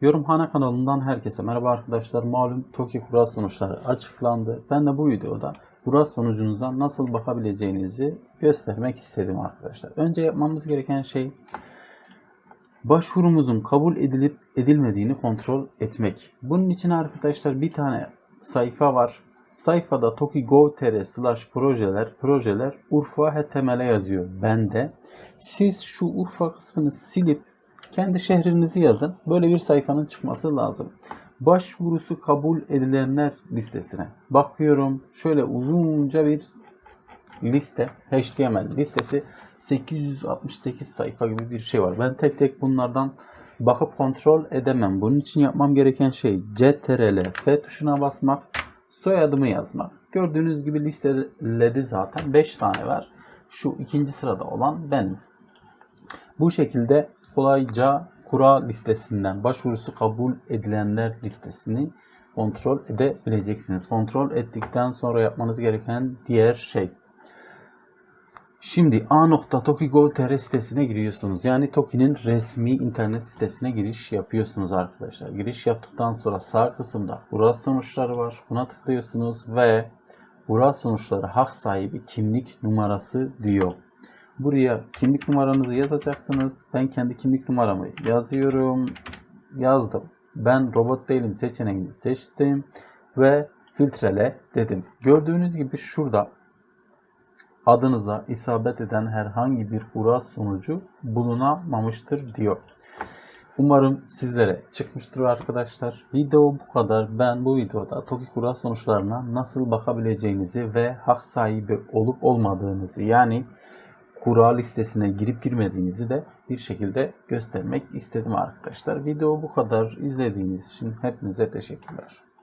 Yorumhane kanalından herkese merhaba arkadaşlar. Malum TOKİ kural sonuçları açıklandı. Ben de bu videoda kural sonucunuza nasıl bakabileceğinizi göstermek istedim arkadaşlar. Önce yapmamız gereken şey başvurumuzun kabul edilip edilmediğini kontrol etmek. Bunun için arkadaşlar bir tane sayfa var. Sayfada toki.gov.tr slash projeler projeler Urfa HTML'e yazıyor bende. Siz şu Urfa kısmını silip kendi şehrinizi yazın. Böyle bir sayfanın çıkması lazım. Başvurusu kabul edilenler listesine bakıyorum. Şöyle uzunca bir liste, HTML listesi 868 sayfa gibi bir şey var. Ben tek tek bunlardan bakıp kontrol edemem. Bunun için yapmam gereken şey CTRL F tuşuna basmak, soyadımı yazmak. Gördüğünüz gibi listeledi zaten 5 tane var. Şu ikinci sırada olan benim. Bu şekilde kolayca kura listesinden başvurusu kabul edilenler listesini kontrol edebileceksiniz. Kontrol ettikten sonra yapmanız gereken diğer şey. Şimdi a.toki.gov.tr sitesine giriyorsunuz. Yani Toki'nin resmi internet sitesine giriş yapıyorsunuz arkadaşlar. Giriş yaptıktan sonra sağ kısımda kura sonuçları var. Buna tıklıyorsunuz ve kura sonuçları hak sahibi kimlik numarası diyor. Buraya kimlik numaranızı yazacaksınız. Ben kendi kimlik numaramı yazıyorum. Yazdım. Ben robot değilim seçeneğini seçtim ve filtrele dedim. Gördüğünüz gibi şurada adınıza isabet eden herhangi bir kura sonucu bulunamamıştır diyor. Umarım sizlere çıkmıştır arkadaşlar. Video bu kadar. Ben bu videoda TOKİ kura sonuçlarına nasıl bakabileceğinizi ve hak sahibi olup olmadığınızı yani kura listesine girip girmediğinizi de bir şekilde göstermek istedim arkadaşlar. Video bu kadar. İzlediğiniz için hepinize teşekkürler.